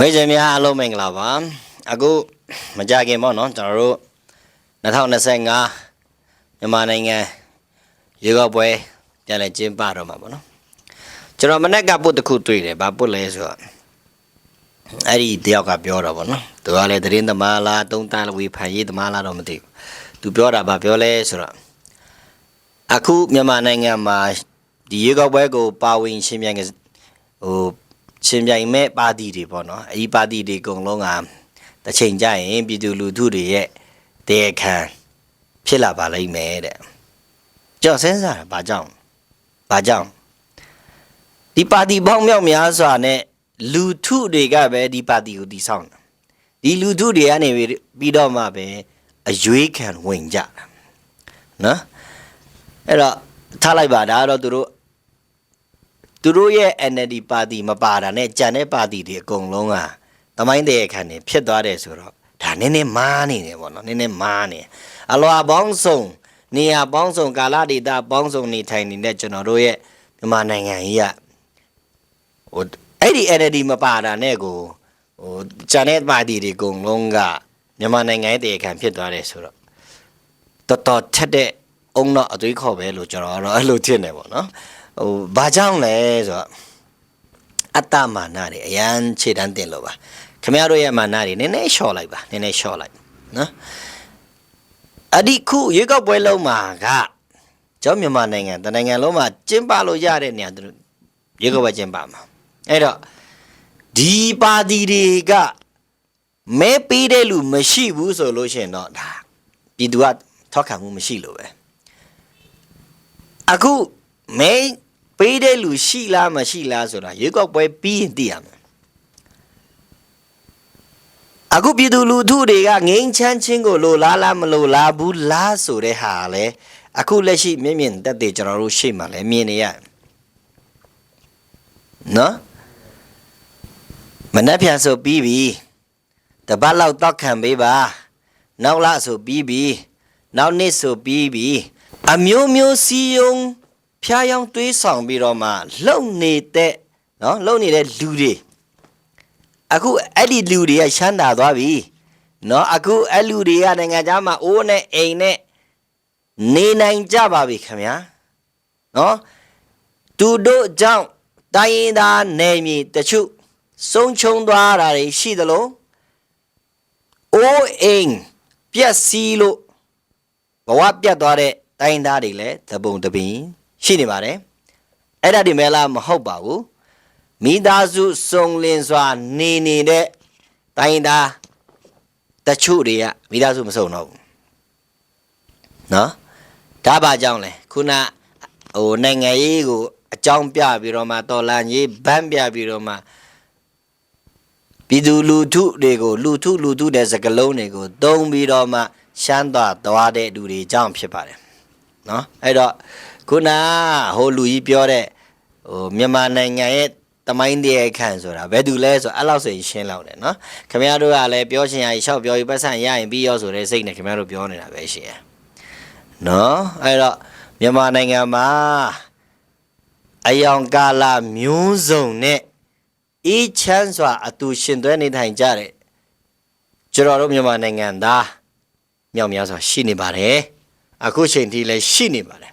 မိတ်ဆွေများအားလုံးမင်္ဂလာပါအခုမကြခင်ပေါ့နော်ကျွန်တော်တို့2025မြန်မာနိုင်ငံရေကောက်ပွဲပြန်လည်ကျင်းပတော့မှာပေါ့နော်ကျွန်တော်မနေ့ကပုတ်တစ်ခုတွေ့တယ်ဘာပုတ်လဲဆိုတော့အဲ့ဒီတယောက်ကပြောတော့ပေါ့နော်သူကလည်းသတင်းသမားလားတုံးတန်းဝေဖန်ရေးသမားလားတော့မသိဘူးသူပြောတာဘာပြောလဲဆိုတော့အခုမြန်မာနိုင်ငံမှာဒီရေကောက်ပွဲကိုပါဝင်ရှင်းပြခဲ့ဟို ရှင်ပြိုင်မဲ့ပါတီတွေပေါ့နော်အဲဒီပါတီတွေအကုန်လုံးကတစ်ချိန်ကျရင်ပြည်သူလူထုတွေရဲ့တရားခံဖြစ်လာပါလိမ့်မယ်တဲ့ကြောက်စင်းစားတာဘာကြောင့်ဘာကြောင့်ဒီပါတီပေါင်းမြောက်များစွာနဲ့လူထုတွေကပဲဒီပါတီကိုတည်ဆောက်တာဒီလူထုတွေကနေပြီးတော့မှပဲအရွေးခံဝင်ကြတာနော်အဲ့တော့ထားလိုက်ပါဒါကတော့သူတို့ သူတို့ရဲ့ NLD ပါတီမပါတာနဲ့ကြံတဲ့ပါတီတွေအကုန်လုံးကတမိုင်းတရေခံနေဖြစ်သွားတယ်ဆိုတော့ဒါနည်းနည်းမားနေတယ်ပေါ့နော်နည်းနည်းမားနေအလွာပေါင်းစုံနေရာပေါင်းစုံကာလဒေတာပေါင်းစုံနေထိုင်နေတဲ့ကျွန်တော်တို့ရဲ့မြန်မာနိုင်ငံကြီးကဟိုအဲ့ဒီ NLD မပါတာနဲ့ကိုဟိုကြံတဲ့ပါတီတွေအကုန်လုံးကမြန်မာနိုင်ငံရဲ့တရေခံဖြစ်သွားတယ်ဆိုတော့တော်တော်ထက်တဲ့အုံတော့အသွေးခေါ်ပဲလို့ကျွန်တော်ကတော့အဲ့လိုထင်တယ်ပေါ့နော် ဟိုဘာကြောင့်လဲဆိုတော့အတ္တမာနတွေအရန်ခြေတန်းတင်လို့ပါခင်ဗျားတို့ရဲ့မာနတွေနည်းနည်းလျှော့လိုက်ပါနည်းနည်းလျှော့လိုက်နော်အဒီခုရွေးကောက်ပွဲလုံးမှာကကျောင်းမြန်မာနိုင်ငံတနိုင်ငံလုံးမှာကျင်းပလို့ရတဲ့နေရာသူတို့ရွေးကောက်ပွဲကျင်းပမှာအဲ့တော့ဒီပါတီတွေကမဲပေးတဲ့လူမရှိဘူးဆိုလို့ရှိရင်တော့ဒါပြည်သူကထောက်ခံမှုမရှိလို့ပဲအခုမဲ ပေးတဲ့လူရှိလားမရှိလားဆိုတာရွေးကောက်ပွဲပြီးရင်သိရမယ်အခုပြည်သူလူထုတွေကငိမ့်ချမ်းချင်းကိုလိုလားလားမလိုလားဘူးလားဆိုတဲ့ဟာလေအခုလက်ရှိမြင့်မြင့်တက်တဲ့ကျွန်တော်တို့ရှေ့မှာလည်းမြင်နေရတယ်နော်မနှက်ပြန်ဆိုပြီးပြီတပတ်လောက်တောက်ခံပေးပါနောက်လဆိုပြီးပြီနောက်နှစ်ဆိုပြီးပြီအမျိုးမျိုးစီယုံ ဖျားယောင်းတွေးဆောင်ပြီးတော့မှလှုပ်နေတဲ့နော်လှုပ်နေတဲ့လူတွေအခုအဲ့ဒီလူတွေကရှမ်းတာသွားပြီနော်အခုအဲ့လူတွေကနိုင်ငံသားမှာအိုးနဲ့အိမ်နဲ့နေနိုင်ကြပါပြီခင်ဗျာနော်သူတို့ကြောင့်တိုင်းရင်းသားနယ်မြေတချို့ဆုံးချုံသွားတာတွေရှိသလိုအိုးအိမ်ပြက်စီးလို့ဘဝပြတ်သွားတဲ့တိုင်းသားတွေလည်းသဘုံတပင် ရှိနေပါတယ်အဲ့ဒါဒီမဲလားမဟုတ်ပါဘူးမိသားစုစုံလင်စွာနေနေတဲ့တိုင်းသားတချို့တွေကမိသားစုမစုံတော့ဘူးနော်ဒါပါကြောင့်လဲခုနဟိုနိုင်ငံရေးကိုအကြောင်းပြပြီးတော့မှတော်လန်ရေးဗန်းပြပြီးတော့မှပြည်သူလူထုတွေကိုလူထုလူထုတဲ့စကလုံးတွေကိုတုံးပြီးတော့မှရှမ်းသွားသွားတဲ့လူတွေကြောင့်ဖြစ်ပါတယ်နော်အဲ့တော့ ခုနဟိုလူကြီးပြောတဲ့ဟိုမြန်မာနိုင်ငံရဲ့တမိုင်းတရားခန့်ဆိုတာဘယ်သူလဲဆိုအဲ့လောက်ဆိုရင်ရှင်းလောက်တယ်နော်ခင်ဗျားတို့ကလည်းပြောချင်ရရှောက်ပြောပြီးပတ်စံရရင်ပြီးရောဆိုတဲ့စိတ်နဲ့ခင်ဗျားတို့ပြောနေတာပဲရှိရနော်အဲ့တော့မြန်မာနိုင်ငံမှာအယောင်ကာလမျိုးစုံနဲ့အေးချမ်းစွာအတူရှင်သွဲနေထိုင်ကြတဲ့ကျွန်တော်တို့မြန်မာနိုင်ငံသားမြောက်များစွာရှိနေပါတယ်အခုချိန်ထိလည်းရှိနေပါတယ်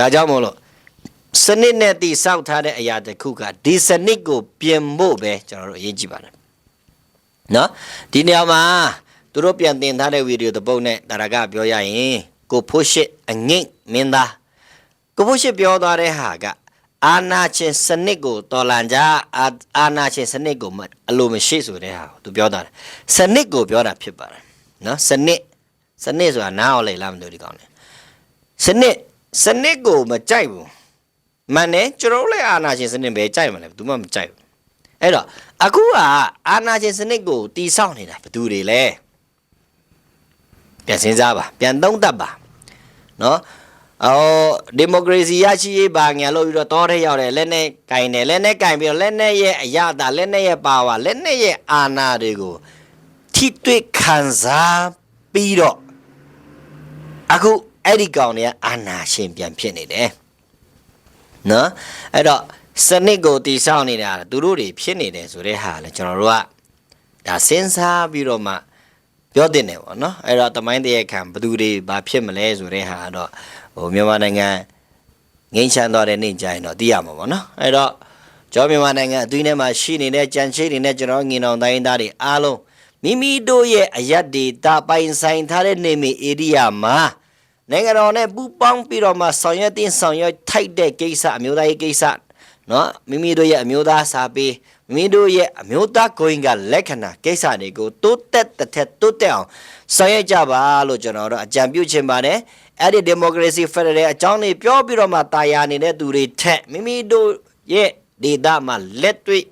ဒါကြောင့်မို့လို့စနစ်နဲ့တည်ဆောက်ထားတဲ့အရာတစ်ခုကဒီစနစ်ကိုပြင်ဖို့ပဲကျွန်တော်တို့အရေးကြီးပါတယ်နော်ဒီနေရာမှာသူတို့ပြန်တင်ထားတဲ့ဗီဒီယိုတစ်ပုဒ်နဲ့ဒါရကပြောရရင်ကိုဖိုးရှစ်အငိမ့်မင်းသားကိုဖိုးရှစ်ပြောသွားတဲ့ဟာကအာနာချင်းစနစ်ကိုတော်လန်ကြအာအာနာချင်းစနစ်ကိုမအလိုမရှိဆိုတဲ့ဟာကိုသူပြောတာစနစ်ကိုပြောတာဖြစ်ပါတယ်နော်စနစ်စနစ်ဆိုတာနားအောင်လေလားမသိဘူးဒီကောင်လေစနစ် စနစ်ကိုမကြိုက်ဘူးမှန်တယ်ကျွန်တော်တို့လည်းအာနာရှင်စနစ်ပဲကြိုက်မှလည်းဘယ်သူမှမကြိုက်ဘူးအဲ့တော့အခုကအာနာရှင်စနစ်ကိုတီဆောက်နေတာဘယ်သူတွေလဲပြန်စဉ်းစားပါပြန်သုံးသပ်ပါနော်အော်ဒီမိုကရေစီရရှိရေးပါညာလို့ပြီးတော့တောထဲရောက်တယ်လက်နဲ့ကင်တယ်လက်နဲ့ကင်ပြီးတော့လက်နဲ့ရဲ့အရသာလက်နဲ့ရဲ့ပါဝါလက်နဲ့ရဲ့အာနာတွေကိုထိတွေ့ခံစားပြီးတော့အခု အဲ့ဒီကောင်တွေကအာနာရှင်ပြန်ဖြစ်နေတယ်နော်အဲ့တော့စနစ်ကိုတည်ဆောက်နေတာသူတို့တွေဖြစ်နေတယ်ဆိုတဲ့ဟာလေကျွန်တော်တို့ကဒါစဉ်းစားပြီးတော့မှပြောတင်တယ်ပေါ့နော်အဲ့တော့တမိုင်းတရခံဘယ်သူတွေဘာဖြစ်မလဲဆိုတဲ့ဟာကတော့ဟိုမြန်မာနိုင်ငံငိမ့်ချမ်းသွားတဲ့နေ့ကျရင်တော့သိရမှာပေါ့နော်အဲ့တော့ကျော်မြန်မာနိုင်ငံအသွေးထဲမှာရှိနေတဲ့ကြံချိတွေနဲ့ကျွန်တော်ငင်အောင်တိုင်းသားတွေအားလုံးမိမိတို့ရဲ့အယက်ဒေတာပိုင်ဆိုင်ထားတဲ့နေမီဧရိယာမှာ နိုင်ငံတော်နဲ့ပူးပေါင်းပြီးတော့မှဆောင်ရွက်တင်ဆောင်ရွက်ထိုက်တဲ့ကိစ္စအမျိုးသားရေးကိစ္စနော်မိမိတို့ရဲ့အမျိုးသားစာပေမိမိတို့ရဲ့အမျိုးသားကိုင်ကလက္ခဏာကိစ္စတွေကိုတိုးတက်တစ်ထက်တိုးတက်အောင်ဆောင်ရွက်ကြပါလို့ကျွန်တော်တို့အကြံပြုချင်ပါတယ်အဲ့ဒီဒီမိုကရေစီဖက်ဒရယ်အကြောင်းတွေပြောပြီးတော့မှတာယာနေတဲ့သူတွေထက်မိမိတို့ရဲ့ဒေသမှာလက်တွေ့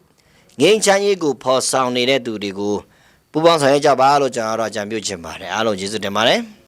ငင်းချမ်းရေးကိုဖော်ဆောင်နေတဲ့သူတွေကိုပူးပေါင်းဆောင်ရွက်ကြပါလို့ကျွန်တော်တို့အကြံပြုချင်ပါတယ်အားလုံးကျေးဇူးတင်ပါတယ်